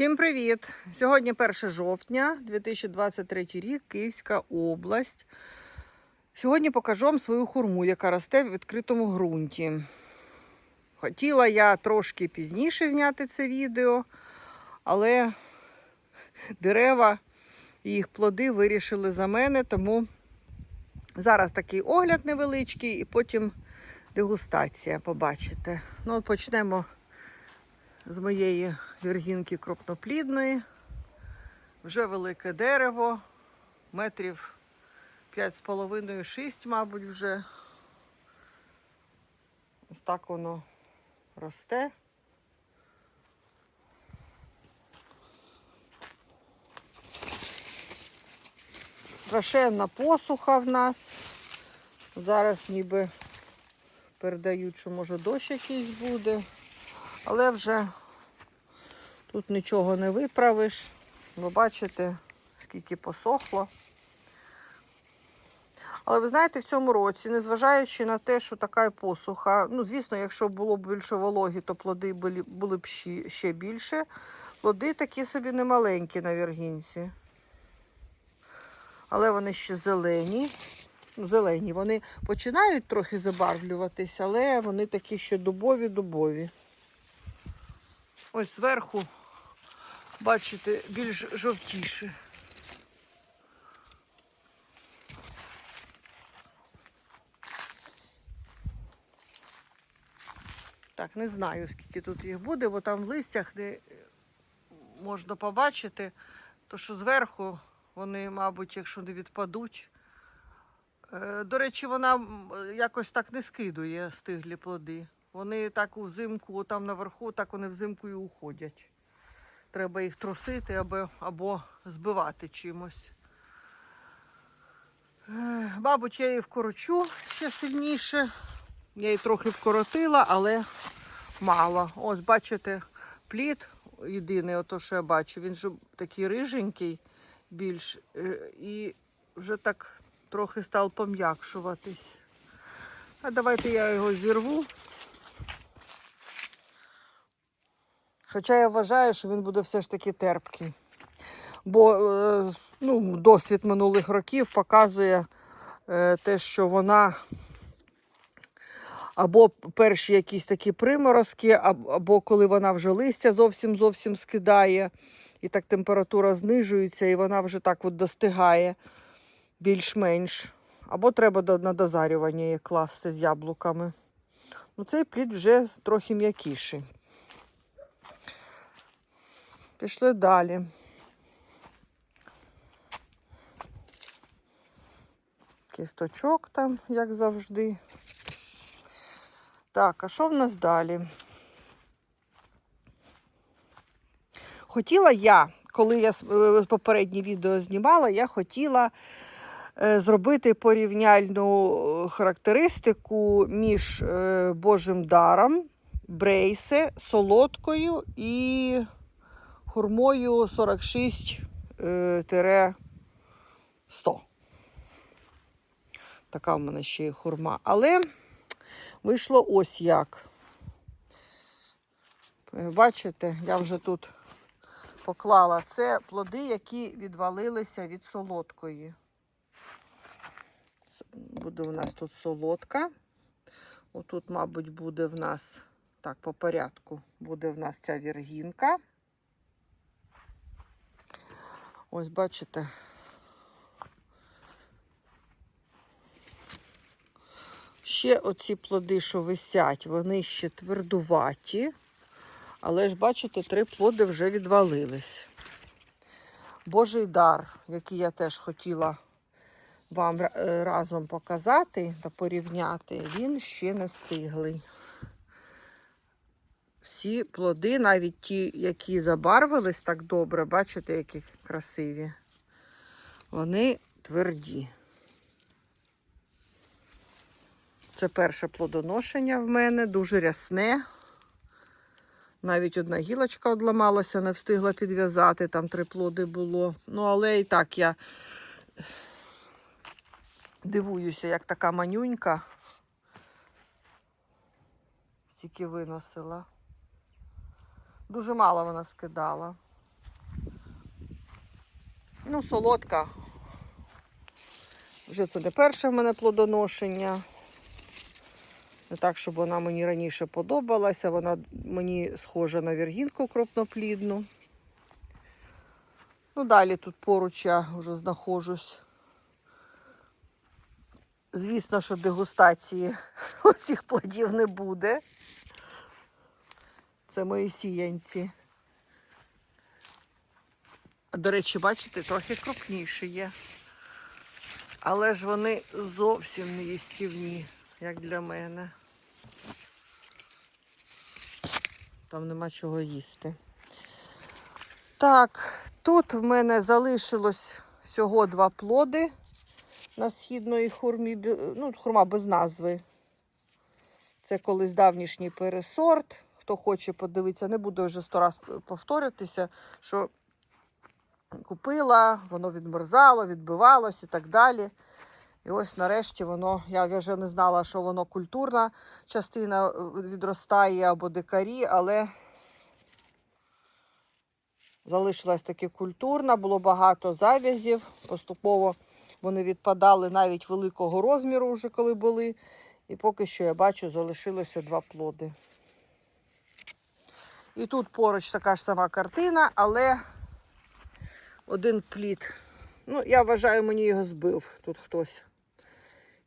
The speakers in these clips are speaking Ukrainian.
Всім привіт! Сьогодні 1 жовтня 2023 рік, Київська область. Сьогодні покажу вам свою хурму, яка росте в відкритому ґрунті. Хотіла я трошки пізніше зняти це відео, але дерева і їх плоди вирішили за мене, тому зараз такий огляд невеличкий і потім дегустація побачите. Ну, от почнемо з моєї віргінки крупноплідної. Вже велике дерево, метрів 5,5-6, мабуть, вже. Ось так воно росте. Страшенна посуха в нас. Зараз ніби передають, що може дощ якийсь буде. Але вже тут нічого не виправиш. Ви бачите, скільки посохло. Але ви знаєте, в цьому році, незважаючи на те, що така посуха, ну, звісно, якщо було б більше вологі, то плоди були, б ще більше. Плоди такі собі немаленькі на віргінці. Але вони ще зелені. Ну, зелені. Вони починають трохи забарвлюватись, але вони такі ще дубові-дубові. Ось зверху, бачите, більш жовтіше. Так, не знаю, скільки тут їх буде, бо там в листях не можна побачити, то що зверху вони, мабуть, якщо не відпадуть. Е, До речі, вона якось так не скидує стиглі плоди. Вони так взимку, там наверху, так вони взимку і уходять. Треба їх трусити або, або збивати чимось. Мабуть, я її вкорочу ще сильніше. Я її трохи вкоротила, але мало. Ось, бачите, плід єдиний, ото, що я бачу, він вже такий риженький більш. е, І вже так трохи став пом'якшуватись. А давайте я його зірву. Хоча я вважаю, що він буде все ж таки терпкий. Бо е, ну, досвід минулих років показує е, те, що вона або перші якісь такі приморозки, або коли вона вже листя зовсім зовсім скидає, і так температура знижується, і вона вже так от достигає більш-менш. Або треба на дозарювання її класти з яблуками. Ну, цей плід вже трохи м'якіший. Пішли далі. Кісточок там, як завжди. Так, а що в нас далі? Хотіла я, коли я е, попереднє відео знімала, я хотіла е, зробити порівняльну е, характеристику між е, Божим даром, брейсе, солодкою і хурмою 46-100. Така в мене ще є хурма. Але вийшло ось як. Е, Бачите, я вже тут поклала. Це плоди, які відвалилися від солодкої. Буде у нас тут солодка. Отут, мабуть, буде в нас, так, по порядку, буде в нас ця віргінка. Ось, бачите. Ще оці плоди, що висять, вони ще твердуваті. Але ж, бачите, три плоди вже відвалились. Божий дар, який я теж хотіла вам е, разом показати та порівняти, він ще не стиглий. Всі плоди, навіть ті, які забарвились так добре, бачите, які красиві, вони тверді. Це перше плодоношення в мене, дуже рясне. Навіть одна гілочка одламалася, не встигла підв'язати, там три плоди було. Ну, але і так я дивуюся, як така манюнька стільки виносила. Дуже мало вона скидала. Ну, солодка. Вже це не перше в мене плодоношення. Не так, щоб вона мені раніше подобалася. Вона мені схожа на віргінку крупноплідну. Ну, далі тут поруч я вже знаходжусь. Звісно, що дегустації усіх плодів не буде. Це мої сіянці. До речі, бачите, трохи крупніші є. Але ж вони зовсім не їстівні, як для мене. Там нема чого їсти. Так, тут в мене залишилось всього два плоди на східної хурмі, ну, хурма без назви. Це колись давнішній пересорт. Хто хоче подивитися, не буду вже сто раз повторюватися, що купила, воно відмерзало, відбивалось і так далі. І ось нарешті воно, я вже не знала, що воно культурна частина е, відростає або дикарі, але залишилась таки культурна, було багато зав'язів. Поступово вони відпадали навіть великого розміру, вже коли були. І поки що я бачу, залишилося два плоди. І тут поруч така ж сама картина, але один плід. Ну, я вважаю, мені його збив. Тут хтось.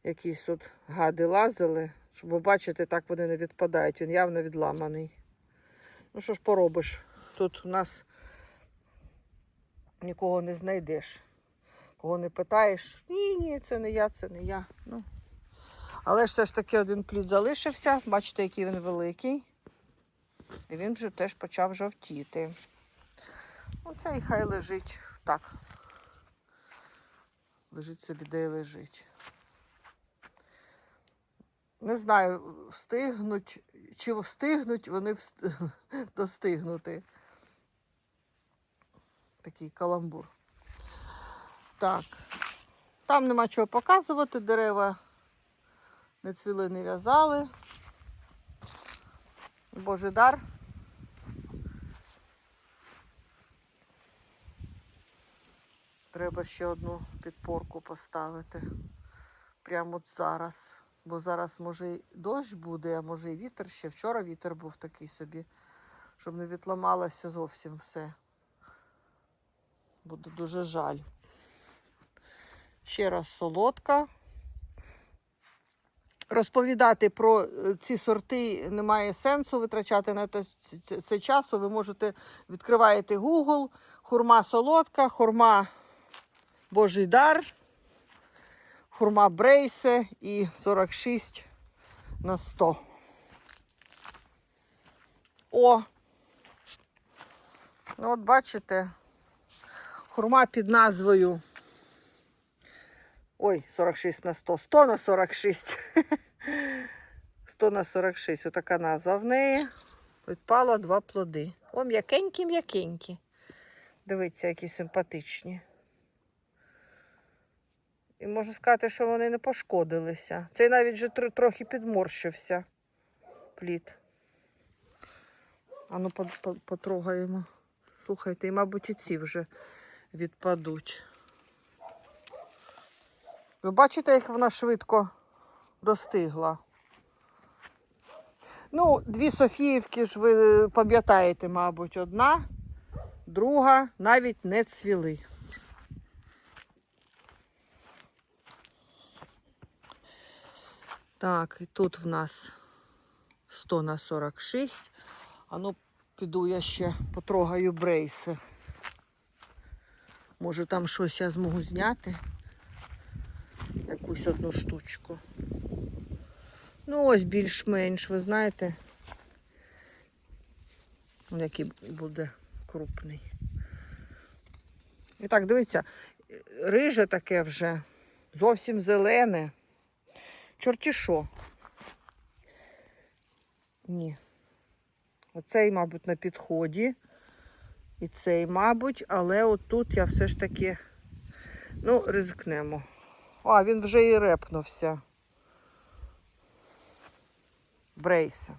Якісь тут гади лазили. Щоб ви бачите, так вони не відпадають. Він явно відламаний. Ну що ж поробиш? Тут у нас нікого не знайдеш. Кого не питаєш, ні, ні, це не я, це не я. Ну. Але ж все ж таки один плід залишився. Бачите, який він великий. І він вже теж почав жовтіти. Оце і хай лежить так. Лежить собі, де й лежить. Не знаю, встигнуть, чи встигнуть вони вст- достигнути. Такий каламбур. Так. Там нема чого показувати, дерева не цвіли, не в'язали. Божий дар. Треба ще одну підпорку поставити. Прямо от зараз. Бо зараз може і дощ буде, а може і вітер ще. Вчора вітер був такий собі, щоб не відламалося зовсім все. Буде дуже жаль. Ще раз солодка. Розповідати про е, ці сорти немає сенсу витрачати на це часу. Ви можете відкриваєте Google, хурма солодка, хурма Божий дар, хурма Брейсе і 46 на 100. О! Ну, от бачите, хурма під назвою. Ой, 46 на 100, 100 на 46. 100 на 46, отака назва в неї. Відпало два плоди. О, м'якенькі-м'якенькі. Дивіться, які симпатичні. І можу сказати, що вони не пошкодилися. Цей навіть вже тр- трохи підморщився плід. Ану, по- по- потрогаємо. Слухайте, і, мабуть, і ці вже відпадуть. Ви бачите, як вона швидко достигла. Ну, дві Софіївки ж ви пам'ятаєте, мабуть, одна, друга навіть не цвіли. Так, і тут в нас 100 на 46. А ну, піду я ще потрогаю брейси. Може там щось я зможу зняти. Якусь одну штучку. Ну, ось більш-менш, ви знаєте. Який буде крупний. І так, дивіться, риже таке вже, зовсім зелене. Чорті що. Ні. Оцей, мабуть, на підході. І цей, мабуть, але отут я все ж таки, ну, ризикнемо. А, він вже і репнувся. Брейса.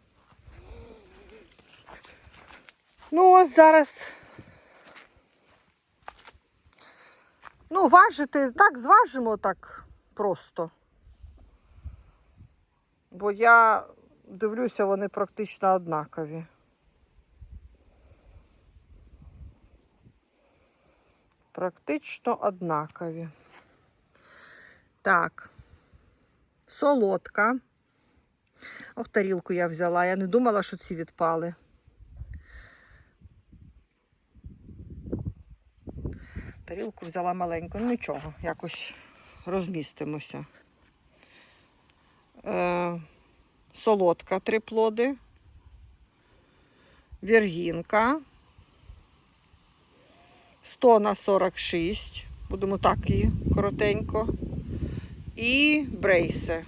Ну, ось зараз Ну, важити, так, зважимо так просто. Бо я дивлюся, вони практично однакові. Практично однакові. Так. Солодка. Ох, тарілку я взяла. Я не думала, що ці відпали. Тарілку взяла маленьку. Ну нічого, якось розмістимося. Е, солодка три плоди. Віргінка. 100 на 46. Будемо так її коротенько. І брейсе.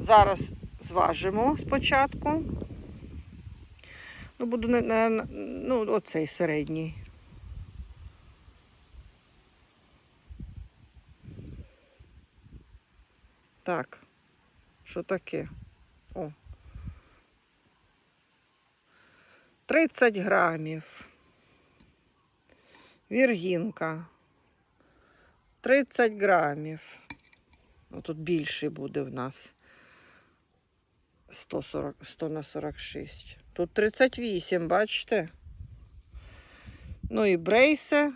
Зараз зважимо спочатку. Ну, буду на- ну, оцей середній. Так, що таке? О. 30 грамів. Віргінка. 30 грамів. Ну, тут більший буде в нас. 140, 100 на 46. Тут 38, бачите? Ну і брейсе.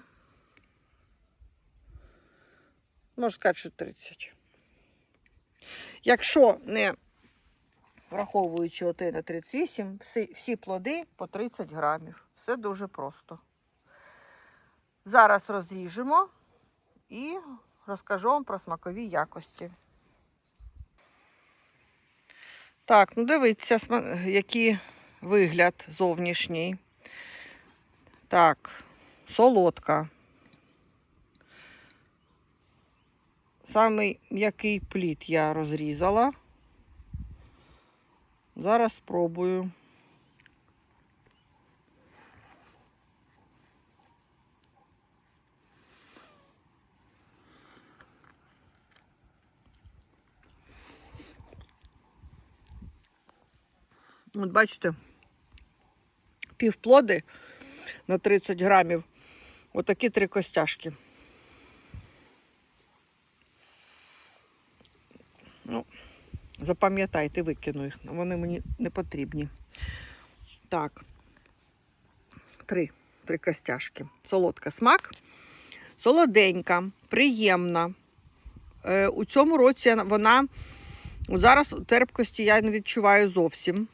Можна сказати, що 30. Якщо не враховуючи оте на 38, всі, всі плоди по 30 грамів. Все дуже просто. Зараз розріжемо і розкажу вам про смакові якості. Так, ну дивіться, який вигляд зовнішній. Так, солодка. Самий м'який плід я розрізала. Зараз спробую. От бачите, півплоди на 30 грамів. Отакі три костяшки. Ну, запам'ятайте, викину їх. Вони мені не потрібні. Так. Три. Три костяшки. Солодка смак. Солоденька, приємна. Е, у цьому році вона. От зараз терпкості я не відчуваю зовсім.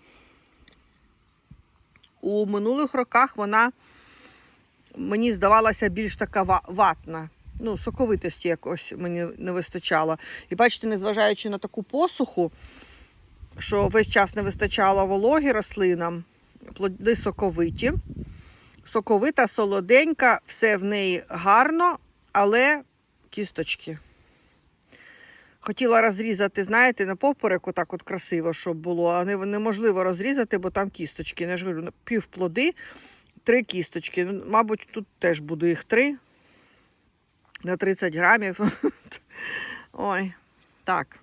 У минулих роках вона мені здавалася більш така ватна. Ну, соковитості якось мені не вистачало. І бачите, незважаючи на таку посуху, що весь час не вистачало вологи рослинам, плоди соковиті. Соковита, солоденька, все в неї гарно, але кісточки. Хотіла розрізати, знаєте, на попереку так от красиво, щоб було, а неможливо розрізати, бо там кісточки. Я ж говорю, пів плоди, три кісточки. Ну, Мабуть, тут теж буде їх три на 30 грамів. Ой, так.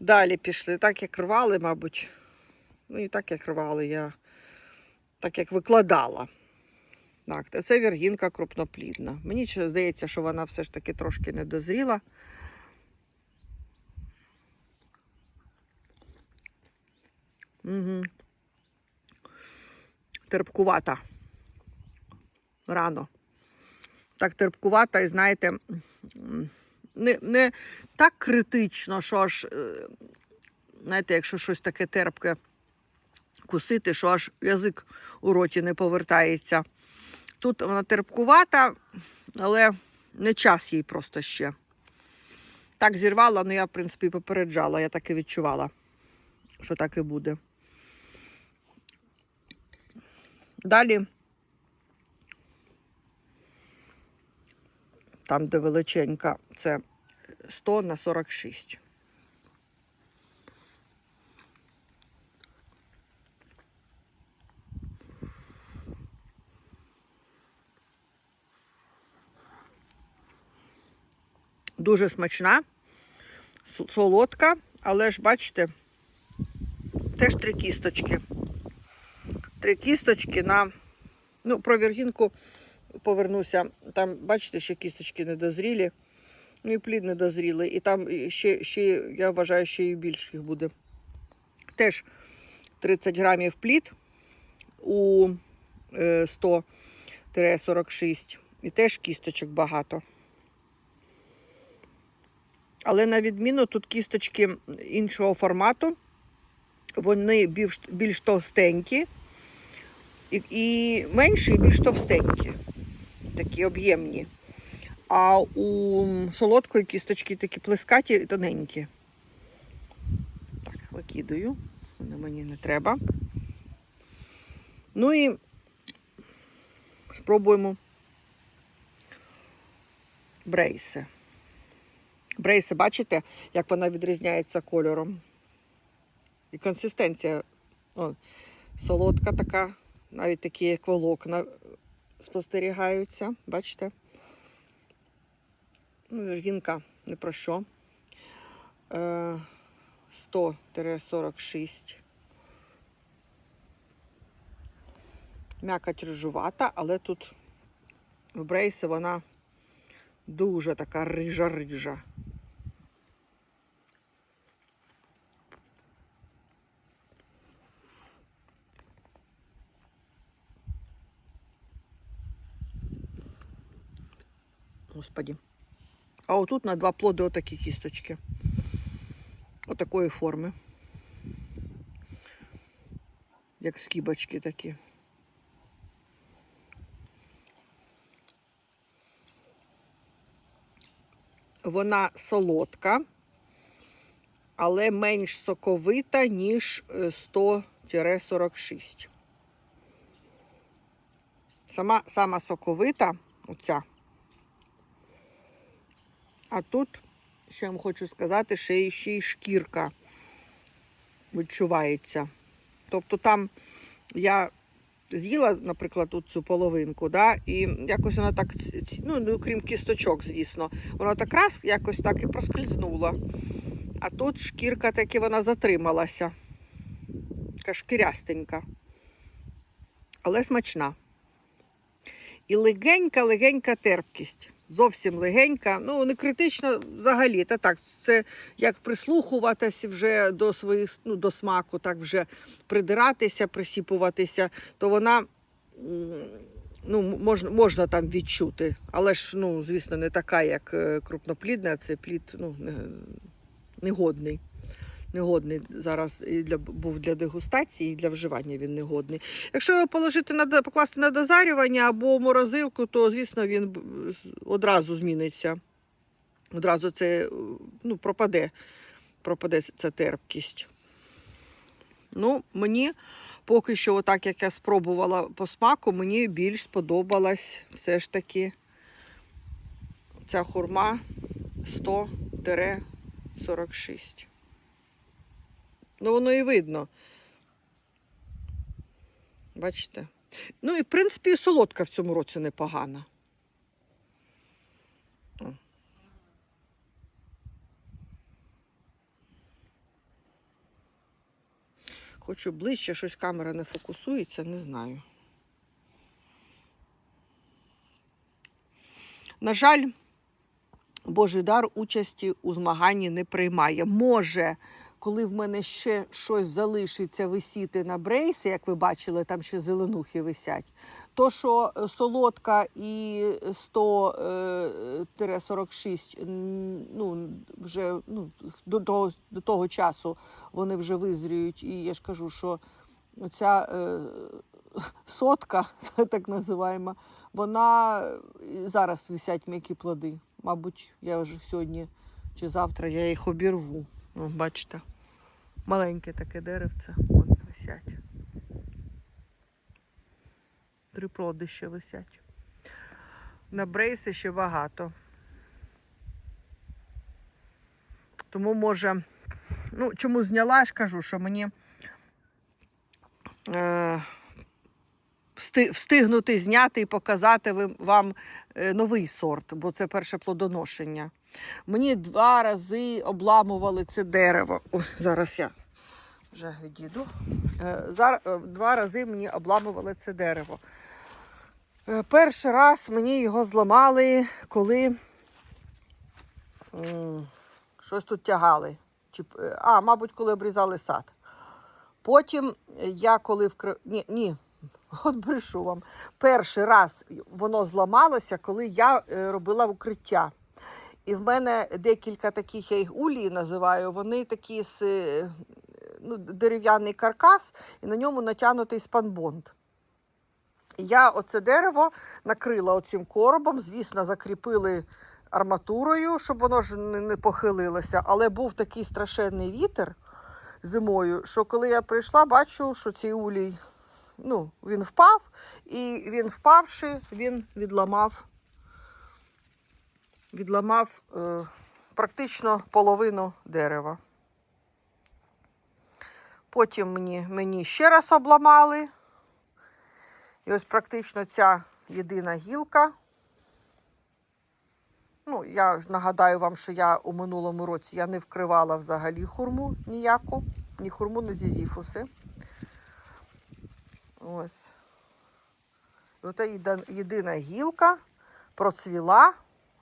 Далі пішли. Так як рвали, мабуть. Ну, і так як рвали, я так як викладала. Так, це віргінка крупноплідна. Мені здається, що вона все ж таки трошки не Угу. Терпкувата. Рано. Так терпкувата, і знаєте, не, не так критично, що аж, е, знаєте, якщо щось таке терпке кусити, що аж язик у роті не повертається. Тут вона терпкувата, але не час їй просто ще. Так зірвала, ну я, в принципі, попереджала, я так і відчувала, що так і буде. Далі, там, де величенька, це 100 на 46. Дуже смачна, солодка, але ж бачите, теж три кісточки. Три кісточки на. Ну, про віргінку повернуся. Там, бачите, ще кісточки недозрілі. Ну і плід недозрілий. І там ще, ще, я вважаю, ще і більше їх буде. Теж 30 грамів плід у е, 100-46. І теж кісточок багато. Але на відміну тут кісточки іншого формату. Вони більш, більш товстенькі і, і менші, і більш товстенькі, такі об'ємні. А у солодкої кісточки такі плескаті і тоненькі. Так, викидаю. Воно мені не треба. Ну і спробуємо брейси. Брейси, бачите, як вона відрізняється кольором. І консистенція о, солодка така, навіть такі як волокна спостерігаються. Бачите? Ну, віргінка не про що. Е, 100-46. М'якоть рижувата, але тут в брейси вона дуже така рижа-рижа. Господі. А отут на два плоди отакі кісточки. Отакої форми. Як скибочки такі. Вона солодка, але менш соковита, ніж е, 100-46. Сама, сама соковита, оця. А тут, я вам хочу сказати, ще ще й шкірка відчувається. Тобто там я з'їла, наприклад, цю половинку, да, і якось вона так, ну, ну, крім кісточок, звісно, вона так раз якось так і проскользнула. А тут шкірка таки вона затрималася. Така шкірястенька. Але смачна. І легенька-легенька терпкість. Зовсім легенька, ну не критична взагалі. Та так, це як прислухуватися вже до своїх ну, до смаку, так вже придиратися, присіпуватися, то вона ну, можна, можна там відчути. Але ж, ну, звісно, не така, як е, крупноплідна, це плід ну, негодний. Негодний зараз і для, був для дегустації, і для вживання він негодний. Якщо його положити на, покласти на дозарювання або морозилку, то, звісно, він одразу зміниться. Одразу це ну, пропаде, пропаде ця терпкість. Ну, мені поки що, отак як я спробувала по смаку, мені більш сподобалась все ж таки ця хурма 100-46. Ну, воно і видно. Бачите? Ну і в принципі і солодка в цьому році непогана. Хочу ближче, щось камера не фокусується, не знаю. На жаль, Божий дар участі у змаганні не приймає. Може, коли в мене ще щось залишиться висіти на брейсі, як ви бачили, там ще зеленухи висять, то що е, солодка і 100-46, ну, вже ну, до, того, до того часу вони вже визріють. І я ж кажу, що оця е, сотка, так називаємо, вона зараз висять м'які плоди. Мабуть, я вже сьогодні чи завтра я їх обірву. О, бачите, маленьке таке деревце. От висять. Три плоди ще висять. На брейси ще багато. Тому може, ну, чому зняла, я ж кажу, що мені е, всти- встигнути зняти і показати вам е, новий сорт, бо це перше плодоношення. Мені два рази обламували це дерево. Ой, зараз я вже відійду. Е, Зараз, два рази мені обламували це дерево. Е, Перший раз мені його зламали, коли щось тут тягали. Е, а, мабуть, коли обрізали сад. Потім я коли вкри... Ні, ні, от брешу вам. Перший раз воно зламалося, коли я е, робила укриття. І в мене декілька таких, я їх улії називаю, вони такі з е, ну, дерев'яний каркас, і на ньому натягнутий спанбонд. Я оце дерево накрила оцим коробом, звісно, закріпили арматурою, щоб воно ж не похилилося. Але був такий страшенний вітер зимою, що коли я прийшла, бачу, що цей улій ну, він впав, і він впавши, він відламав, відламав е, практично половину дерева. Потім мені, мені ще раз обламали. І ось практично ця єдина гілка. Ну, я нагадаю вам, що я у минулому році я не вкривала взагалі хурму ніяку, ні хурму, ні зізіфуси. Ось. Ота єдина гілка процвіла,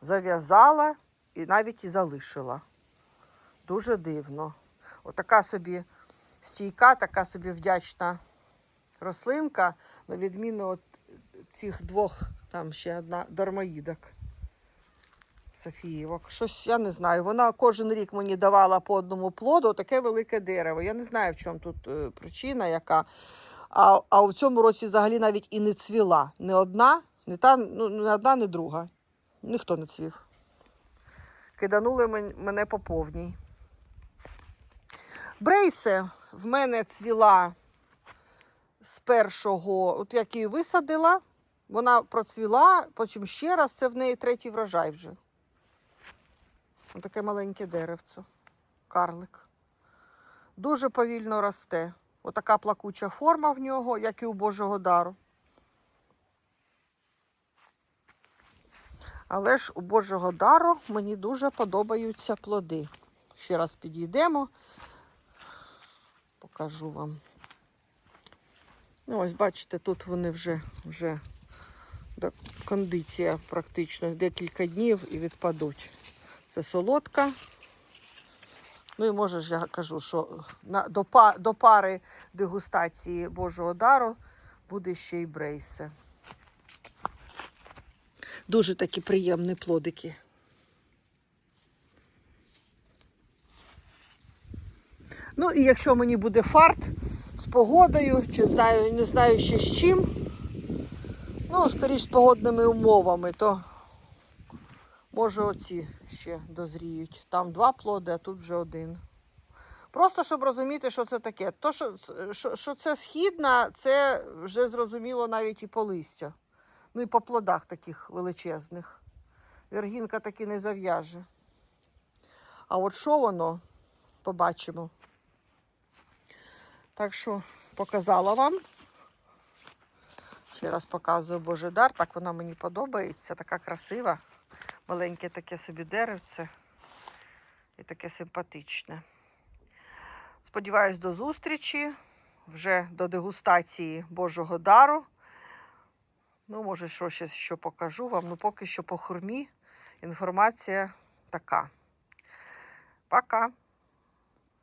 зав'язала і навіть і залишила. Дуже дивно. Отака собі стійка, така собі вдячна рослинка, на відміну от цих двох, там ще одна дармоїдок. Софіївок. Щось я не знаю. Вона кожен рік мені давала по одному плоду таке велике дерево. Я не знаю, в чому тут е, причина, яка. А, а в цьому році взагалі навіть і не цвіла. Не одна, не та, ну, не одна, не друга. Ніхто не цвів. Киданули мене по повній. Брейсе в мене цвіла з першого, от як її висадила, вона процвіла, потім ще раз, це в неї третій врожай вже. Таке маленьке деревце, карлик. Дуже повільно росте. Отака плакуча форма в нього, як і у Божого дару. Але ж у Божого дару мені дуже подобаються плоди. Ще раз підійдемо, покажу вам. Ну, ось бачите, тут вони вже, вже кондиція практично декілька днів і відпадуть. Це солодка. Ну і може ж я кажу, що на, до, до пари дегустації Божого дару буде ще й брейсе. Дуже такі приємні плодики. Ну і якщо мені буде фарт з погодою, чи знаю, не знаю ще з чим, ну, скоріш з погодними умовами, то може оці ще дозріють. Там два плоди, а тут вже один. Просто щоб розуміти, що це таке. То, що, що, що це східна, це вже зрозуміло навіть і по листя. Ну і по плодах таких величезних. Вергінка таки не зав'яже. А от що воно, побачимо. Так що показала вам. Ще раз показую Божий дар. Так вона мені подобається. Така красива. Маленьке таке собі деревце. І таке симпатичне. Сподіваюсь, до зустрічі. Вже до дегустації Божого дару. Ну, може, що ще що покажу вам. Ну, поки що по хурмі інформація така. Пока.